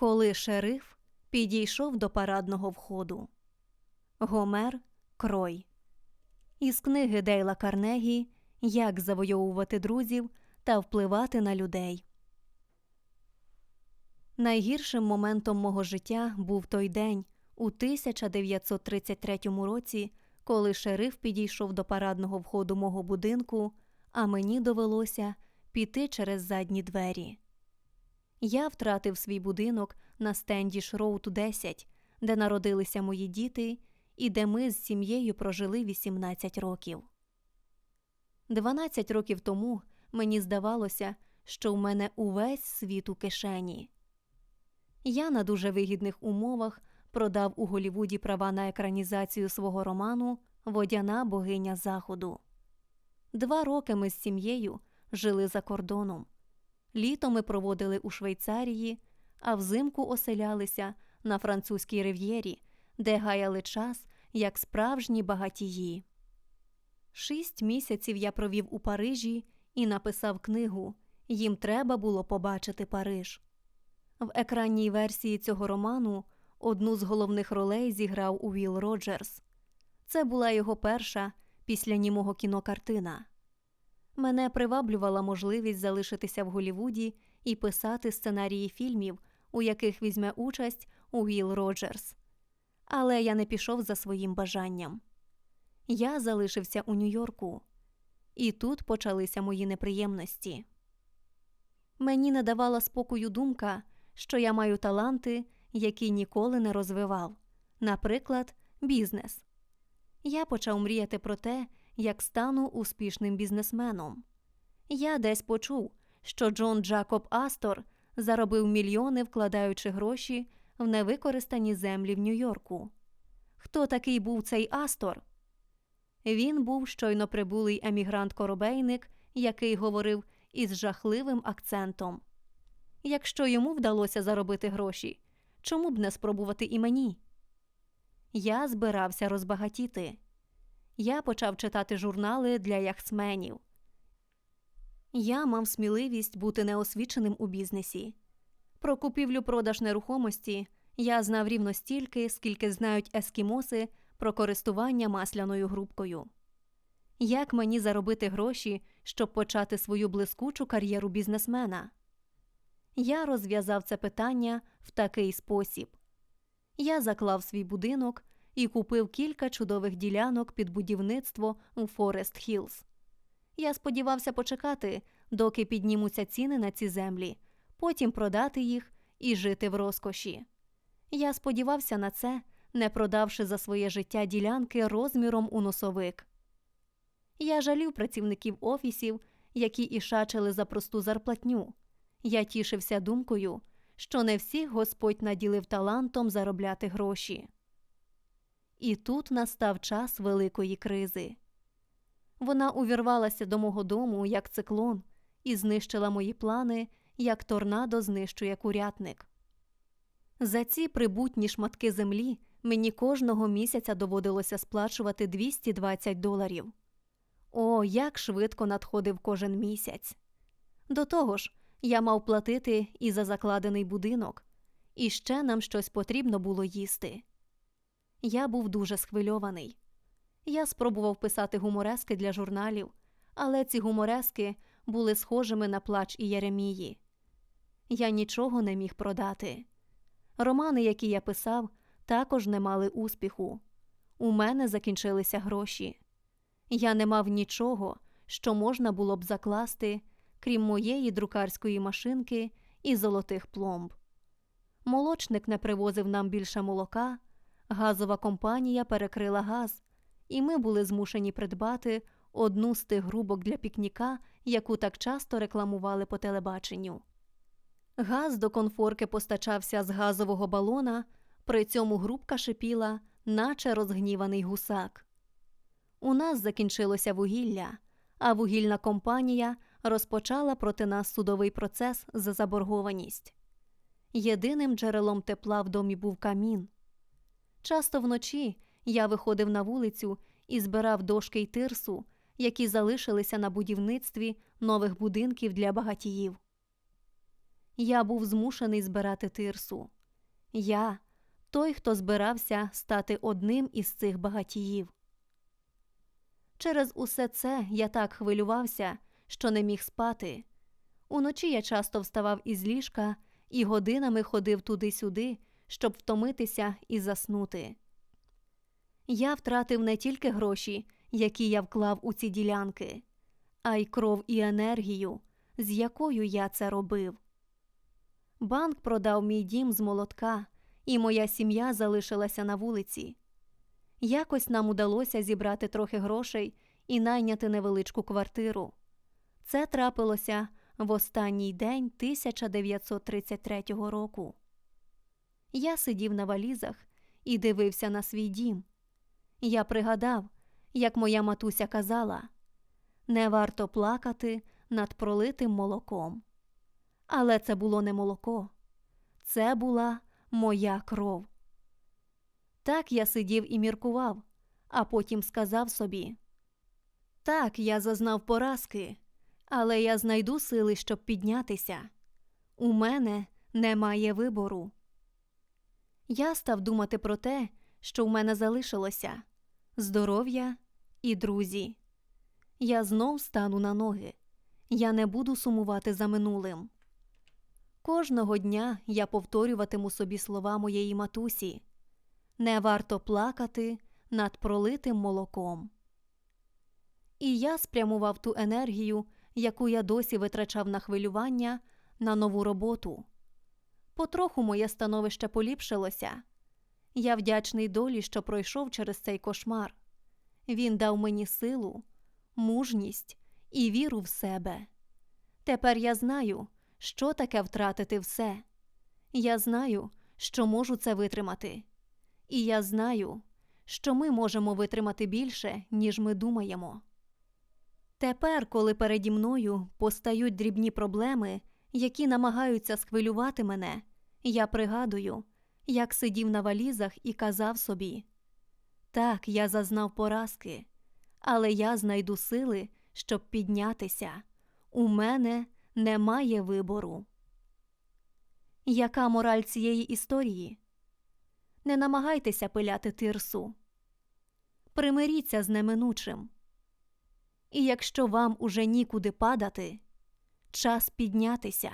Коли шериф підійшов до парадного входу. Гомер Крой. Із книги Дейла Карнегі Як завойовувати друзів та впливати на людей. Найгіршим моментом мого життя був той день у 1933 році, коли шериф підійшов до парадного входу мого будинку, а мені довелося піти через задні двері. Я втратив свій будинок на Стендіш Роуд 10, де народилися мої діти і де ми з сім'єю прожили 18 років. 12 років тому мені здавалося, що в мене увесь світ у кишені. Я на дуже вигідних умовах продав у Голівуді права на екранізацію свого роману Водяна богиня Заходу. Два роки ми з сім'єю жили за кордоном. Літо ми проводили у Швейцарії, а взимку оселялися на французькій рив'єрі, де гаяли час як справжні багатії. Шість місяців я провів у Парижі і написав книгу Їм треба було побачити Париж. В екранній версії цього роману одну з головних ролей зіграв Уіл Роджерс. Це була його перша після німого кінокартина. Мене приваблювала можливість залишитися в Голівуді і писати сценарії фільмів, у яких візьме участь Уіл Роджерс. Але я не пішов за своїм бажанням. Я залишився у Нью-Йорку, і тут почалися мої неприємності. Мені не давала спокою думка, що я маю таланти, які ніколи не розвивав, наприклад, бізнес. Я почав мріяти про те, як стану успішним бізнесменом. Я десь почув, що Джон Джакоб Астор заробив мільйони, вкладаючи гроші в невикористані землі в Нью-Йорку. Хто такий був цей Астор? Він був щойно прибулий емігрант-коробейник, який говорив із жахливим акцентом. Якщо йому вдалося заробити гроші, чому б не спробувати і мені? Я збирався розбагатіти. Я почав читати журнали для яхтсменів. Я мав сміливість бути неосвіченим у бізнесі. Про купівлю продаж нерухомості я знав рівно стільки, скільки знають ескімоси про користування масляною грубкою. Як мені заробити гроші, щоб почати свою блискучу кар'єру бізнесмена? Я розв'язав це питання в такий спосіб. Я заклав свій будинок і купив кілька чудових ділянок під будівництво у Форест Хіллз. Я сподівався почекати, доки піднімуться ціни на ці землі, потім продати їх і жити в розкоші. Я сподівався на це, не продавши за своє життя ділянки розміром у носовик. Я жалів працівників офісів, які ішачили за просту зарплатню. Я тішився думкою, що не всіх Господь наділив талантом заробляти гроші. І тут настав час великої кризи. Вона увірвалася до мого дому, як циклон, і знищила мої плани, як торнадо знищує курятник. За ці прибутні шматки землі мені кожного місяця доводилося сплачувати 220 доларів. О, як швидко надходив кожен місяць. До того ж, я мав платити і за закладений будинок, і ще нам щось потрібно було їсти. Я був дуже схвильований. Я спробував писати гуморески для журналів, але ці гуморески були схожими на плач і Єремії. Я нічого не міг продати. Романи, які я писав, також не мали успіху. У мене закінчилися гроші. Я не мав нічого, що можна було б закласти, крім моєї друкарської машинки і золотих пломб. Молочник не привозив нам більше молока, газова компанія перекрила газ, і ми були змушені придбати одну з тих грубок для пікніка, яку так часто рекламували по телебаченню. Газ до конфорки постачався з газового балона, при цьому грубка шипіла, наче розгніваний гусак. У нас закінчилося вугілля, а вугільна компанія розпочала проти нас судовий процес за заборгованість. Єдиним джерелом тепла в домі був камін. Часто вночі я виходив на вулицю і збирав дошки й тирсу, які залишилися на будівництві нових будинків для багатіїв. я був змушений збирати тирсу. Я той, хто збирався стати одним із цих багатіїв. Через усе це я так хвилювався, що не міг спати. Уночі я часто вставав із ліжка і годинами ходив туди-сюди, щоб втомитися і заснути. Я втратив не тільки гроші, які я вклав у ці ділянки, а й кров і енергію, з якою я це робив. Банк продав мій дім з молотка, і моя сім'я залишилася на вулиці. Якось нам удалося зібрати трохи грошей і найняти невеличку квартиру. Це трапилося в останній день 1933 року. Я сидів на валізах і дивився на свій дім. Я пригадав, як моя матуся казала не варто плакати над пролитим молоком. Але це було не молоко, це була моя кров. Так я сидів і міркував, а потім сказав собі так, я зазнав поразки, але я знайду сили, щоб піднятися. У мене немає вибору. Я став думати про те, що в мене залишилося здоров'я і друзі. Я знов стану на ноги. Я не буду сумувати за минулим. Кожного дня я повторюватиму собі слова моєї матусі не варто плакати над пролитим молоком. І я спрямував ту енергію, яку я досі витрачав на хвилювання, на нову роботу. Потроху моє становище поліпшилося. Я вдячний долі, що пройшов через цей кошмар. Він дав мені силу, мужність і віру в себе. Тепер я знаю, що таке втратити все. Я знаю, що можу це витримати. І я знаю, що ми можемо витримати більше, ніж ми думаємо. Тепер, коли переді мною постають дрібні проблеми, які намагаються схвилювати мене, я пригадую, як сидів на валізах і казав собі так, я зазнав поразки, але я знайду сили, щоб піднятися. У мене немає вибору. Яка мораль цієї історії? Не намагайтеся пиляти тирсу. Примиріться з неминучим. І якщо вам уже нікуди падати, час піднятися.